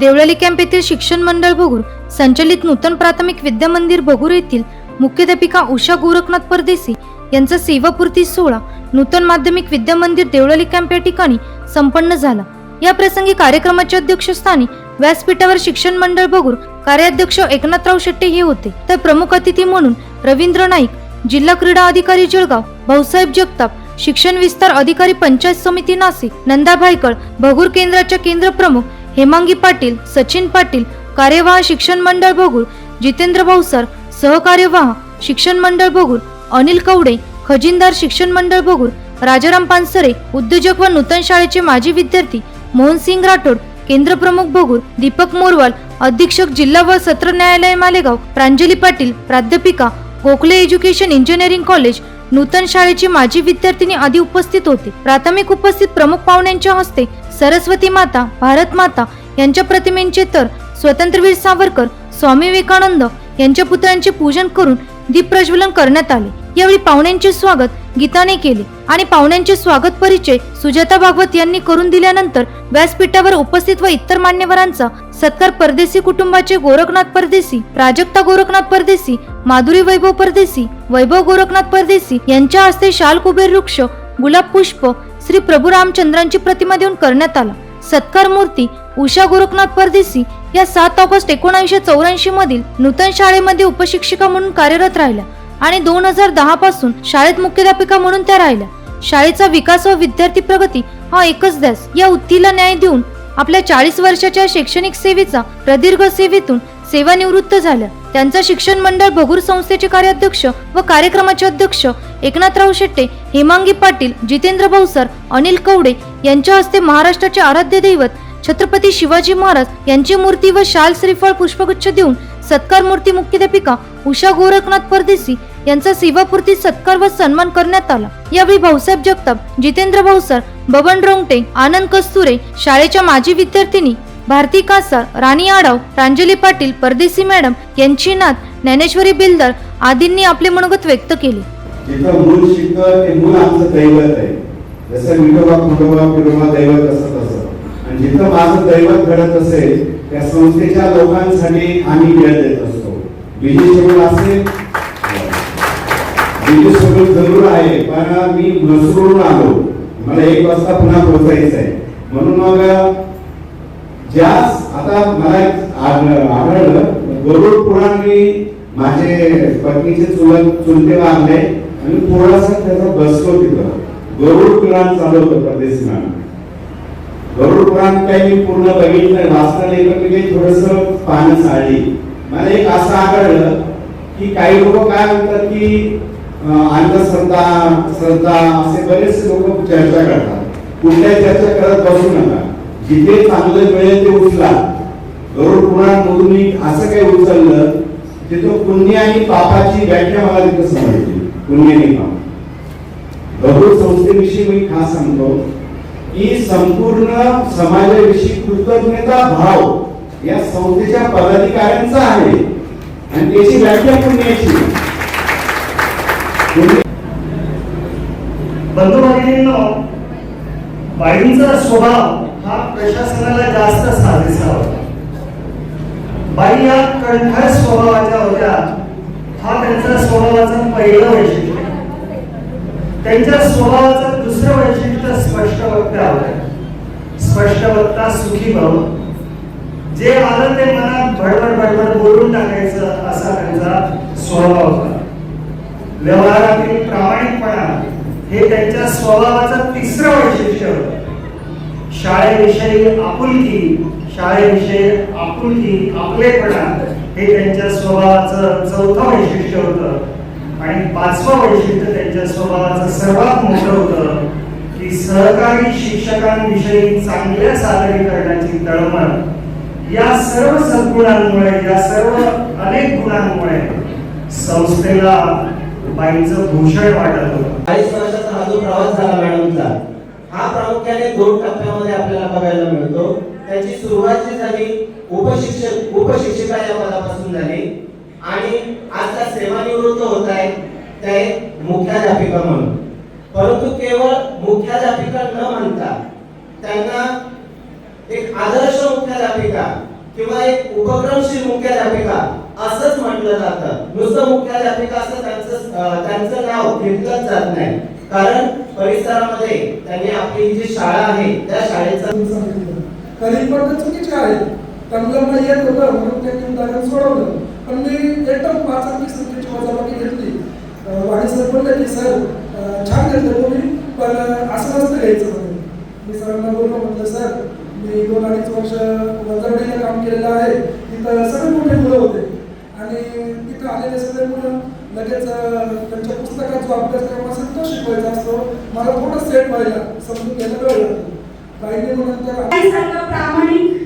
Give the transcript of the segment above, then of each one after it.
Deolali camp येथील शिक्षण मंडळ भोगूर संचलित नूतन प्राथमिक विद्या मंदिर बघूर येथील मुख्याध्यापिका उषा गोरखनाथ परदेसी यांचा सेवापूर्ती सोहळा नूतन माध्यमिक विद्या मंदिर देवळाली कॅम्प या ठिकाणी संपन्न झाला. या प्रसंगी कार्यक्रमाच्या अध्यक्षस्थानी व्यासपीठावर शिक्षण मंडळ बघूर कार्याध्यक्ष एकनाथराव शेट्टे हे होते. तर प्रमुख अतिथी म्हणून रवींद्र नाईक जिल्हा क्रीडा अधिकारी जळगाव भाऊसाहेब जगताप शिक्षण विस्तार अधिकारी पंचायत समिती नाशिक नंदा भायकळ भगूर केंद्राच्या केंद्र प्रमुख हेमांगी पाटील सचिन पाटील कार्यवाह शिक्षण मंडळ बघूर जितेंद्र भाऊसर सहकार्यवाह शिक्षण मंडळ बघूर अनिल कवडे खजिनदार शिक्षण मंडळ बघूर राजाराम पानसरे उद्योजक व नूतन शाळेचे माजी विद्यार्थी मोहनसिंग राठोड केंद्र प्रमुख बघूर दीपक मोरवाल अधीक्षक जिल्हा व सत्र न्यायालय मालेगाव प्रांजली पाटील प्राध्यापिका Gokhale education engineering college Nutan शाळेची माजी विद्यार्थिनी आदी उपस्थित होते. प्राथमिक उपस्थित प्रमुख पाहुण्यांच्या हस्ते सरस्वती माता भारत माता यांच्या प्रतिमेंचे तर स्वतंत्रवीर सावरकर स्वामी विवेकानंद यांच्या पुतळ्यांचे पूजन करून दीप प्रज्वलन करण्यात आले. यावेळी पाहुण्यांचे स्वागत गीताने केले आणि पाहुण्यांचे स्वागत परिचय सुजाता भागवत यांनी करून दिल्यानंतर व्यासपीठावर उपस्थित व इतर मान्यवरांचा सत्कार परदेशी कुटुंबाचे गोरखनाथ परदेशी प्राजक्ता गोरखनाथ परदेशी माधुरी वैभव परदेशी वैभव गोरखनाथ परदेशी यांच्या हस्ते शाल कुबेर वृक्ष गुलाब पुष्प श्री प्रभू रामचंद्रांची प्रतिमा देऊन करण्यात आला. सत्कार मूर्ती उषा गोरखनाथ परदेशी या सात ऑगस्ट एकोणीसशे चौऱ्याऐंशी मधील नूतन शाळेमध्ये उपशिक्षिका म्हणून कार्यरत राहिल्या आणि दोन हजार दहा पासून शाळेत मुख्याध्यापिका म्हणून त्या राहिल्या. शाळेचा विकास व विद्यार्थी प्रगती हा एकच ध्यास. या उत्तीला न्याय देऊन आपल्या चाळीस वर्षाच्या शैक्षणिक सेवेचा प्रदीर्घ सेवेतून सेवानिवृत्त झाल्या त्यांचा शिक्षण मंडळ भगूर संस्थेचे कार्याध्यक्ष व कार्यक्रमाचे अध्यक्ष एकनाथराव शेट्टे हेमांगी पाटील जितेंद्र भाऊसर अनिल कवडे यांच्या हस्ते महाराष्ट्राचे आराध्य दैवत छत्रपती शिवाजी महाराज यांची मूर्ती व शाल श्रीफळ पुष्पगुच्छ देऊन सत्कार मूर्ती मुख्याध्यापिका उषा गोरखनाथ परदेशी यांचा सेवापूर्ती सत्कार व सन्मान करण्यात आला. यावेळी भाऊसाहेब जगताप जितेंद्र भाऊसर बबन रोंगटे आनंद कस्तुरे शाळेच्या माजी विद्यार्थिनी भारती कासार राणी आडव प्रांजली पाटील परदेसी मॅडम यांची नात ज्ञानेश्वरी बिल्दर आदींनी आपले मनोगत व्यक्त केले. जिथं मूल शिकतं ते मूल आमचं दैवत आहे. जसं विठोबा कुटोबा विठोबा दैवत असं तसं. आणि जिथं माझं दैवत घडत असेल त्या संस्थेच्या लोकांसाठी आम्ही वेळ देत असतो. बिजी शेड्यूल असेल बिजी शेड्यूल जरूर आहे पण मी मसरूळून आलो. मला एक वाजता पुन्हा पोहोचायचं आहे म्हणून मग ज्यास आता मला आढळलं गरुड पुराण मी माझे पत्नीचे चुलत चुलते वाढले आणि थोडासा त्याचा बसलो तिथं. गरुड पुराण चालवतो परदेशी गरुड पुराण काही मी पूर्ण बघितलं नाही, वाचलं नाही पण मी काही थोडस पानं साळली मला एक असं आढळलं की काही लोक काय म्हणतात की अंधश्रद्धा श्रद्धा असे बरेचसे लोक चर्चा करतात. कुठल्याही चर्चा करत बसू नका. जिथे चांगलं मिळेल ते उचला. गरुड पुराण मधून मी असं काही उचललं तो पुण्य आणि पापाची व्याख्या मला तिथं समजली. पुण्य आणि पाप. गरुड संस्थेविषयी मी खास सांगतो की संपूर्ण समाजाविषयी कृतज्ञता भाव या संस्थेच्या पदाधिकाऱ्यांचा आहे. आणि त्याची व्याख्या पुण्याची. बंधू भगिनींनो बाईंचा स्वभाव हा प्रशासनाला जास्त साजेसा होता बाई या कणखर स्वभावाच्या होत्या. हा त्यांचा स्वभावाचा पहिलं वैशिष्ट्य. त्यांच्या स्वभावाचं दुसरं वैशिष्ट्य स्पष्ट वक्ता होत्या. स्पष्ट वक्ता सुखी भाऊ. जे आलं ते मनात बडबड बडबड बोलून टाकायचं असा त्यांचा स्वभाव होता. व्यवहारातील प्रामाणिकपणा हे त्यांच्या स्वभावाचं तिसरं वैशिष्ट्य होतं. शाळेविषयी आपुलकी शाळेविषयी आपुलकी आपलेपणा हे त्यांच्या स्वभावाचं चौथं वैशिष्ट्य होतं. आणि पाचवं वैशिष्ट्य त्यांच्या स्वभावाचं सर्वात मोठं होतं की सहकारी शिक्षकांविषयी चांगल्या सादरीकरणाची तळमळ. या सर्व सद्गुणांमुळे या सर्व अनेक गुणांमुळे संस्थेला बाईंचं भूषण वाटत होतं. चाळीस वर्षाचा हा जो प्रवास झाला मॅडमचा प्रामुख्याने दोन टप्प्यामध्ये आपल्याला बघायला मिळतो. त्याची सुरुवात जी झाली उपशिक्षक उपशिक्षिका या पदापासून झाली. आणि आज त्या सेवानिवृत्त होत आहे ते मुख्याध्यापिका म्हणून. परंतु केवळ मुख्याध्यापिका न म्हणता त्यांना एक आदर्श मुख्याध्यापिका किंवा एक उपक्रमशील मुख्याध्यापिका असंच म्हटलं जातं. नुसतं मुख्याध्यापिका असं त्यांचं त्यांचं नाव घेतलंच जात नाही. कारण परिसरामध्ये त्यांनी आपली जी शाळा आहे त्या शाळेचा काही पण चुकीचे आहे त्यांना मला येत होतं म्हणून त्यांनी उदाहरण सोडवलं. पण मी एकदम पाच आणि संख्येची वजाबाकी घेतली. वाणी सर बोलले की सर छान घेतलं तुम्ही पण असं नसतं घ्यायचं म्हणून. मी सरांना बोललो म्हटलं सर मी दोन अडीच वर्ष वजावडीला काम केलेलं आहे. तिथं सगळे मोठे मुलं होते. आणि तिथं आलेले सगळे मुलं लगेच त्यांच्या पुस्तकात जो अभ्यासक्रम असेल तो शिकवायचा असतो. मला थोडं सेट व्हायला समजून घ्यायला वेळ लागतो. काही नंतर बाईसारखं प्रामाणिक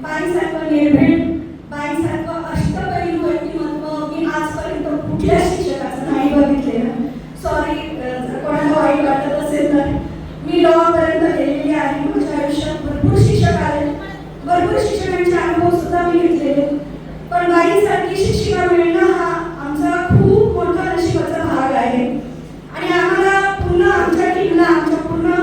बाईसारखं निर्भीड बाईसारखं अष्टपैलू व्यक्तिमत्व मी आजपर्यंत कुठल्या शिक्षकाचं नाही बघितलेलं सॉरी जर कोणाला वाईट वाटत असेल तर मी लॉपर्यंत गेलेली आहे. माझ्या आयुष्यात भरपूर शिक्षक आले. भरपूर शिक्षकांचे अनुभव सुद्धा मी घेतलेले. पण बाईसारखी शिक्षिका मिळणं हा आमचा खूप मोठा नशिबाचा भाग आहे आणि आम्हाला पूर्ण आमच्या टीमला आमच्या पूर्ण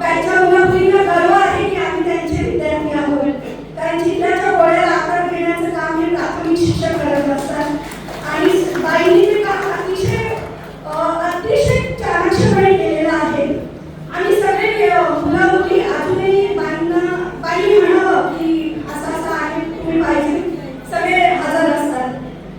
बॅचच्या मुलामुलींना गर्व आहे की आम्ही त्यांचे विद्यार्थी आहोत कारण चित्राच्या गोळ्याला आकार देण्याचं काम हे प्राथमिक शिक्षक करत असतात आणि बाईंनी ते काम अतिशय अं, अतिशय चाणक्षपणे केलेलं आहे आणि सगळे मुला मुली अजूनही बाईंना बाई म्हणावं की असं असं आहे तुम्ही पाहिजे सगळे हजर असतात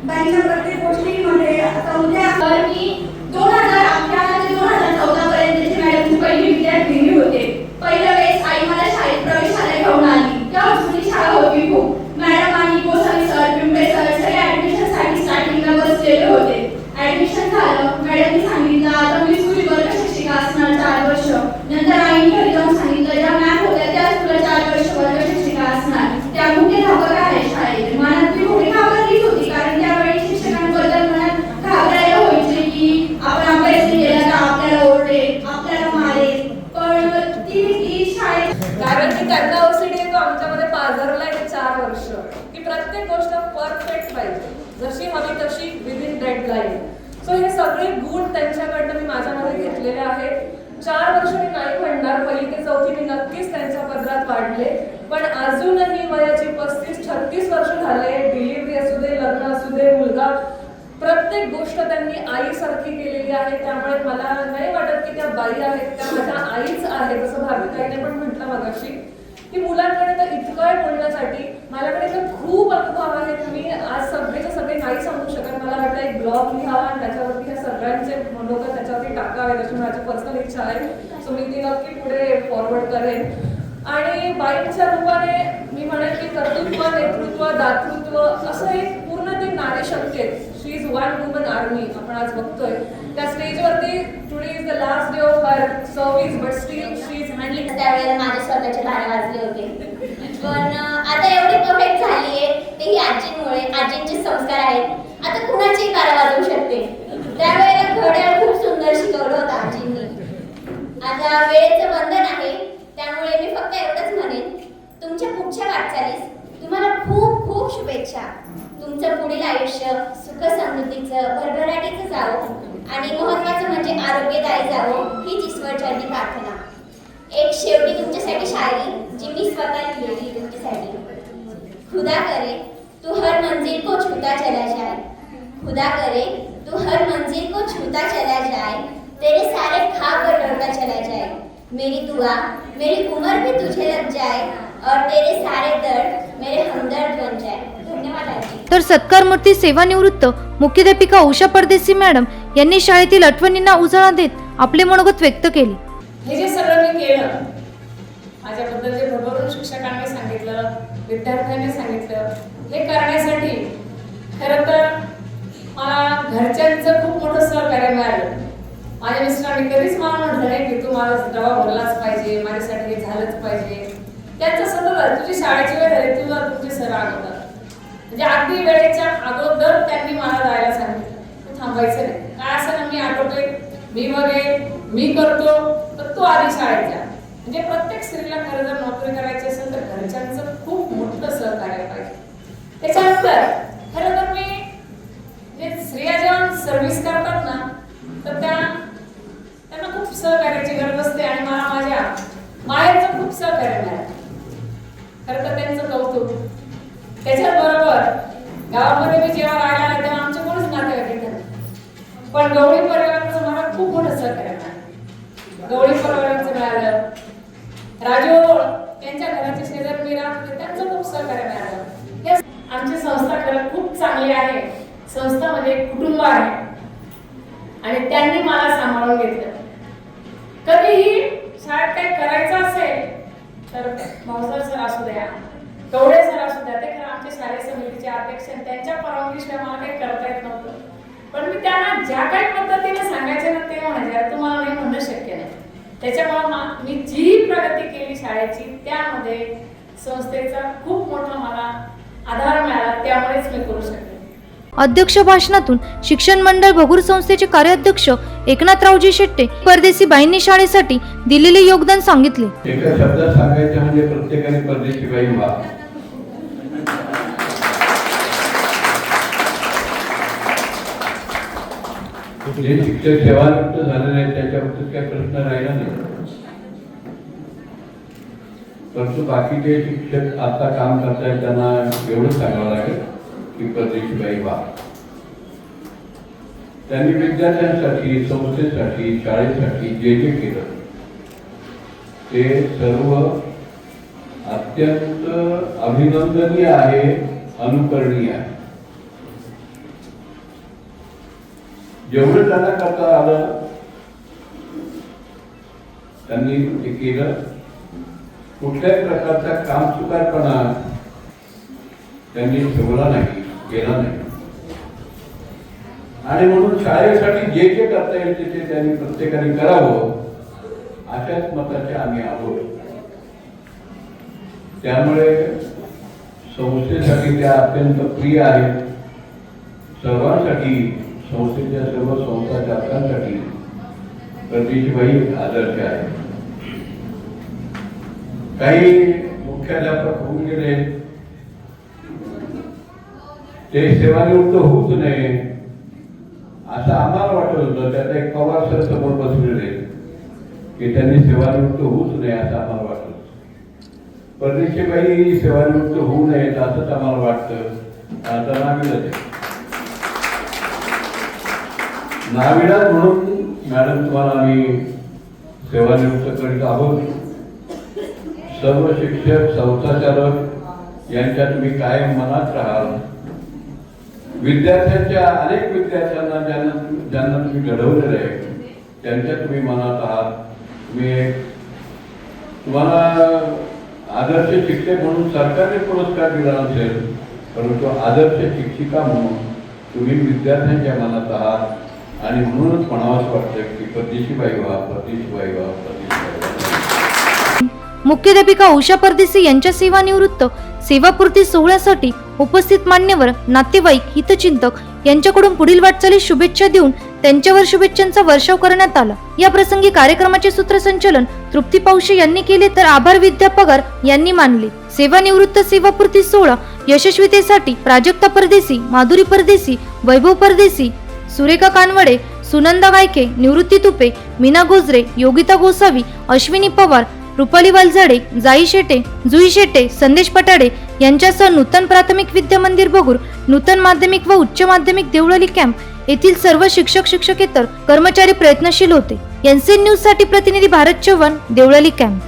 बाईंच्या प्रत्येक गोष्टीमध्ये आता उद्या तर मी दोन हजार अकरा ते दोन हजार चौदा पर्यंतची मॅडमची पहिली विद्यार्थिनी होते पहिल्या वेळेस आई मला शाळेत प्रवेशाला घेऊन आली तेव्हा जुनी शाळा होती खूप मॅडम आणि गोसावी सर पिंपळे सर सगळे ऍडमिशनसाठी स्टार्टिंगला बसलेले होते ऍडमिशन झालं मॅडमनी सांगितलं आता मी तुझी वर्ग शिक्षिका असणार चार वर्ष नंतर आईने घरी जाऊन सांगितलं ज्या मॅम होत्या त्याच तुला चार वर्ष वर्ग शिक्षिका असणार त्या मुख्याध्यापक आहे शाळेत मनात ती थोडी घाबरलीच होती कारण त्यावेळी शिक्षकांबद्दल मनात घाबरायला व्हायचे की आपण अभ्यास नाही केला तर आपल्याला ओरडेल आपल्याला मारेल पण ती ती शाळेत कारण की त्यांना ओसीडी येतो आमच्यामध्ये पाझरला आहे चार वर्ष की प्रत्येक गोष्ट परफेक्ट पाहिजे जशी हवी तशी विदिन डेडलाईन सो हे सगळे गुण त्यांच्याकडनं मी माझ्यामध्ये घेतलेले आहेत. चार वर्ष मी नाही म्हणणार पहिली ते चौथी मी नक्कीच त्यांच्या पदरात वाढले. पण अजूनही वयाची पस्तीस छत्तीस वर्ष झाले. डिलिव्हरी असू दे लग्न असू दे मुलगा प्रत्येक गोष्ट त्यांनी आईसारखी केलेली आहे. त्यामुळे मला नाही वाटत की त्या बाई आहेत त्या माझ्या आईच आहेत असं भाविकाईने पण म्हटलं मगाशी. की मुलांकडे तर इतकं आहे बोलण्यासाठी माझ्याकडे तर खूप अनुभव आहेत. मी आज सगळेच्या सगळे नाही सांगू शकत. मला वाटतं एक ब्लॉग लिहावा आणि त्याच्यावरती ह्या सगळ्यांचे मनोगत त्याच्यावरती टाकावे अशी माझी पर्सनल इच्छा आहे. सो मी ती नक्की पुढे फॉरवर्ड करेन. आणि बाईकच्या रूपाने मी म्हणेन की कर्तृत्व नेतृत्व दातृत्व असं एक पूर्ण ते नारी शक्ती she is one woman army आपण आज बघतोय. त्या स्टेजवरती today is the last day of her service but still she is handling त्यावेळेला माझ्या स्वतःच्या तारे वाजले होते पण अं, आता एवढी परफेक्ट झालीये ते ही आजींमुळे आजींचे संस्कार आहेत आता कुणाची तारा वाजवू शकते त्यावेळेला घड्याळ खूप सुंदर शिकवलं होतं आजींनी आता वेळेचं बंधन आहे त्यामुळे मी फक्त एवढंच म्हणेन तुमच्या पुढच्या वाटचालीस तुम्हाला खूप खूप शुभेच्छा. तुमचं पुढील आयुष्य सुख समृद्धीचं भरभराटीचं जावं आणि महत्वाचं म्हणजे आरोग्यदायी जावं हीच ईश्वरचरणी प्रार्थना. एक शेवटी तुमच्यासाठी शायरी जी मी स्वतः लिहिली तुमच्यासाठी. खुदा करे तू हर मंजिल को छूता चला जाए खुदा करे तू हर मंजिल को छूता चला जाए तेरे सारे खाब पर लौटता चला जाए। मेरी दुआ मेरी उम्र भी तुझे लग जाए और तेरे सारे दर्द मेरे हमदर्द बन जाए। तर सत्कारमूर्ती सेवानिवृत्त मुख्याध्यापिका उषा परदेसी मॅडम यांनी शाळेतील आठवणींना उजाळा देत आपले मनोगत व्यक्त केले. हे जे सगळं मी केलं माझ्याबद्दल जे भरभरून शिक्षकांनी सांगितलं विद्यार्थ्यांनी सांगितलं हे करण्यासाठी खरं तर मला घरच्यांचं खूप मोठं सहकार्य मिळालं. माझ्या मिस्टरांनी कधीच मला म्हटलं नाही की तू मला डबा भरलाच पाहिजे माझ्यासाठी हे झालंच पाहिजे. त्यांचं सतत तुझी शाळेची वेळ झाली तुला तुमचे सर आगवतात म्हणजे अगदी वेळेच्या अगोदर त्यांनी मला जायला सांगितलं. तू थांबायचं नाही. काय असं ना मी आठवतोय मी बघेन मी करतो तर तू आधी शाळेत जा. म्हणजे प्रत्येक स्त्रीला खरं जर नोकरी करायची असेल तर घरच्यांचं खूप मोठं सहकार्य पाहिजे. त्याच्यानंतर खरं तर मी जे स्त्रिया जेव्हा सर्व्हिस करतात ना तर त्या खूप सहकार्याची गरज असते आणि मला माझ्या माहेरचं खूप सहकार्य मिळालं खरं तर त्यांचं कौतुक त्याच्याबरोबर गावामध्ये मी जेव्हा राहायला आले तेव्हा आमचे कोणीच नातेवाईक येत पण गवळी परिवाराचं मला खूप मोठं सहकार्य मिळालं गवळी परिवाराचं मिळालं राजू त्यांच्या घराचे शेजारी मी राहत होते त्यांचं खूप सहकार्य मिळालं हे आमची संस्था खरं खूप चांगली आहे संस्था म्हणजे एक कुटुंब आहे आणि त्यांनी मला सांभाळून घेतलं कधीही शाळेत काही करायचं असेल तर भाऊसाहेब सर असू द्या. कवडे सर असू द्या. ते खरं आमच्या शालेय समितीचे अध्यक्ष त्यांच्या परवानगीशिवाय मला काही करता येत नव्हतं. पण मी त्यांना ज्या काही पद्धतीने सांगायचे ना ते म्हणायचे तुम्हाला नाही म्हणणं शक्य नाही. त्याच्यामुळे मी जी प्रगती केली शाळेची त्यामध्ये संस्थेचा खूप मोठा मला आधार मिळाला त्यामुळेच मी करू शकते अध्यक्ष भाषणातून शिक्षण मंडळ भगूर संस्थेचे कार्याध्यक्ष एकनाथरावजी शेट्टे परदेशी बाईंनी शाळेसाठी दिलेले योगदान सांगितले. एका शब्दात सांगायचं म्हणजे प्रत्येकाने परदेशी बाई व्हा. जे शिक्षक सेवानिवृत्त झालेले आहेत त्याच्याबद्दल काही प्रश्न राहिला नाही. परंतु बाकीचे शिक्षक आता काम करतायत त्यांना एवढंच सांगावं लागेल. की परदेशी त्यांनी विद्यार्थ्यांसाठी संस्थेसाठी शाळेसाठी जे जे केलं ते सर्व अत्यंत अभिनंदनीय आहे अनुकरणीय आहे. जेवढं त्यांना करता आलं त्यांनी ते केलं. कुठल्याही प्रकारचा काम चुकारपणा त्यांनी ठेवला नाही. केला नाही. आणि म्हणून शाळेसाठी जे जे करता येईल ते ते त्यांनी प्रत्येकाने करावं अशाच मताचे आम्ही आहोत. त्यामुळे संस्थेसाठी त्या अत्यंत प्रिय आहेत. सर्वांसाठी संस्थेच्या सर्व संस्था चालकांसाठी प्रतीशबाई आदर्श आहे काही मुख्याध्यापक होऊन गेले. ते सेवानिवृत्त होऊच नये. असं आम्हाला वाटत होतं. त्यात एक पवार सर समोर बसलेले की त्यांनी सेवानिवृत्त होऊच नये असं आम्हाला वाटत परदेशी परदेशीबाई सेवानिवृत्त होऊ नयेत असंच आम्हाला वाटतं. आता नाविडच नाविडा म्हणून मॅडम तुम्हाला आम्ही सेवानिवृत्त करीत आहोत. सर्व शिक्षक संस्थाचालक यांच्या तुम्ही कायम मनात राहाल. विद्यार्थ्यांच्या अनेक विद्यार्थ्यांना ज्यांना ज्यांना तुम्ही घडवलेलं आहे त्यांच्या तुम्ही मनात आहात. तुम्ही तुम्हाला आदर्श शिक्षक म्हणून सरकारने पुरस्कार दिला नसेल परंतु आदर्श शिक्षिका म्हणून तुम्ही विद्यार्थ्यांच्या मनात आहात. आणि म्हणूनच म्हणावंच वाटतं की परदेशीबाई व्हा परदेशीबाई व्हा परदेशीबाई मुख्याध्यापिका उषा परदेशी यांच्या सेवानिवृत्त सेवापूर्ती सोहळ्यासाठी उपस्थित मान्यवर नातेवाईक हितचिंतक यांच्याकडून पुढील वाटचालीस शुभेच्छा देऊन त्यांच्यावर शुभेच्छांचा वर्षाव करण्यात आला. या प्रसंगी कार्यक्रमाचे सूत्रसंचालन तृप्ती पावशे यांनी केले तर आभार विद्या पगार यांनी मानले. सेवानिवृत्त सेवापूर्ती सोहळा यशस्वीतेसाठी प्राजक्ता परदेशी माधुरी परदेशी वैभव परदेशी सुरेखा कानवडे सुनंदा गायके निवृत्ती तुपे मीना गोजरे योगिता गोसावी अश्विनी पवार रुपाली वालझाडे जाई शेटे जुई शेटे संदेश पटाडे यांच्यासह नूतन प्राथमिक विद्या मंदिर बगूर नूतन माध्यमिक व उच्च माध्यमिक देवळली कॅम्प येथील सर्व शिक्षक शिक्षकेतर कर्मचारी प्रयत्नशील होते. एनसीएन न्यूजसाठी प्रतिनिधी भारत चव्हाण देवळाली कॅम्प